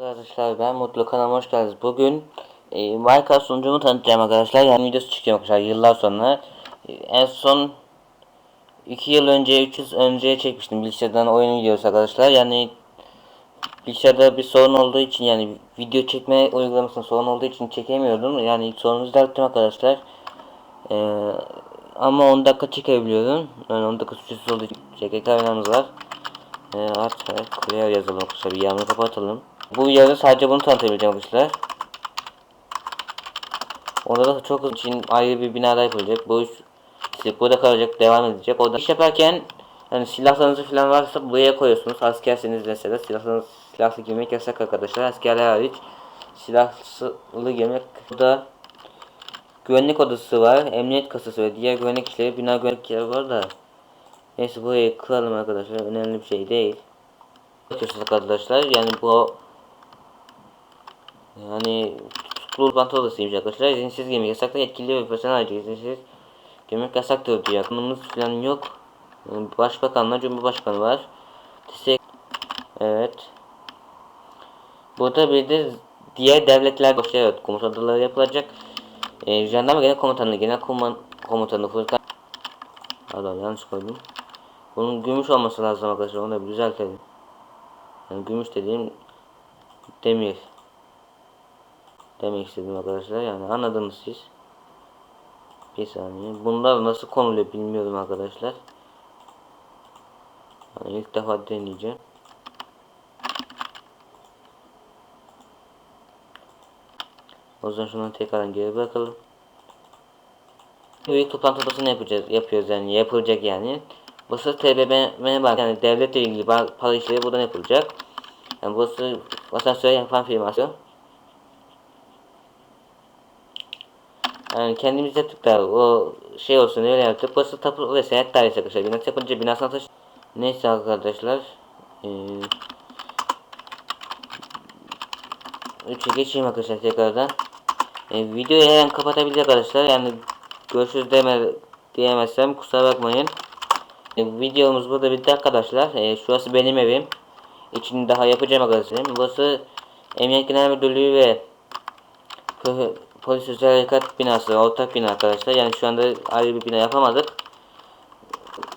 Arkadaşlar ben Mutlu kanalıma hoş geldiniz. Bugün e, Minecraft sunucumu tanıtacağım arkadaşlar. Yani videosu çıkıyor arkadaşlar yıllar sonra. E, en son 2 yıl önce 3 yıl önce çekmiştim bilgisayardan oyun videosu arkadaşlar. Yani bilgisayarda bir sorun olduğu için yani video çekme uygulamasının sorun olduğu için çekemiyordum. Yani sorunu düzelttim arkadaşlar. E, ama 10 dakika çekebiliyorum. Yani 10 dakika süresiz olduğu için çekek var. E, artık clear yazalım arkadaşlar. Bir yanını kapatalım. Bu yarı sadece bunu tanıtabileceğim arkadaşlar. Orada da çok için ayrı bir binada yapılacak. Bu iş işte burada kalacak, devam edecek. Orada iş yaparken yani silahlarınızı falan varsa buraya koyuyorsunuz. Askerseniz mesela silahlarınız silahlı girmek yasak arkadaşlar. Askerler hariç silahlı girmek burada güvenlik odası var, emniyet kasası ve diğer güvenlik işleri, bina güvenlikleri var da neyse burayı kıralım arkadaşlar. Önemli bir şey değil. Bakıyorsunuz arkadaşlar yani bu yani tutuklu bantı odasıymış arkadaşlar. İzinsiz girmek yasaktır. Yetkili ve personel ayrıca izinsiz girmek yasaktır diyor. Kanımız falan yok. Yani Başbakanla Cumhurbaşkanı var. Destek. Evet. Burada bir de diğer devletler başlıyor. Evet, komutan yapılacak. Ee, jandarma genel komutanı, genel komutan, komutanı Furkan. Pardon yanlış koydum. Bunun gümüş olması lazım arkadaşlar. Onu da düzeltelim. Yani gümüş dediğim demir demek istedim arkadaşlar yani anladınız siz. Bir saniye. Bunlar nasıl konuluyor bilmiyorum arkadaşlar. Yani ilk defa deneyeceğim. O zaman şunu tekrardan geri bırakalım. Büyük toplantı odasını yapacağız? Yapıyoruz yani yapılacak yani. Burası TBMM bak yani devletle ilgili para işleri buradan yapılacak? Yani burası asansör yapan firması Yani kendimiz yaptık da o şey olsun öyle yaptık. Burası tapu ve seyahat dairesi arkadaşlar. Binası yapınca binasına taş... Neyse arkadaşlar. Ee, Üçe geçeyim arkadaşlar tekrardan. Ee, videoyu hemen kapatabilir arkadaşlar. Yani görüşürüz deme, diyemezsem kusura bakmayın. Ee, videomuz burada bitti arkadaşlar. Ee, şurası benim evim. İçini daha yapacağım arkadaşlar. Burası Emniyet Genel Müdürlüğü ve Polis özel harekat binası ortak bina arkadaşlar. Yani şu anda ayrı bir bina yapamadık.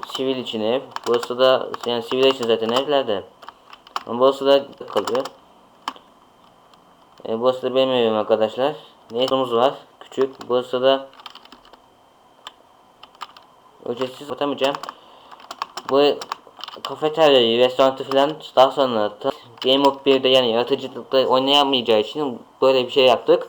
Sivil için ev. Burası da yani sivil için zaten evlerde. Ama burası da kalıyor. E, burası da benim evim arkadaşlar. Neyse var. Küçük. Burası da ücretsiz atamayacağım. Bu kafeteryayı, restoranı falan daha sonra Game of 1'de yani yaratıcılıkta oynayamayacağı için böyle bir şey yaptık.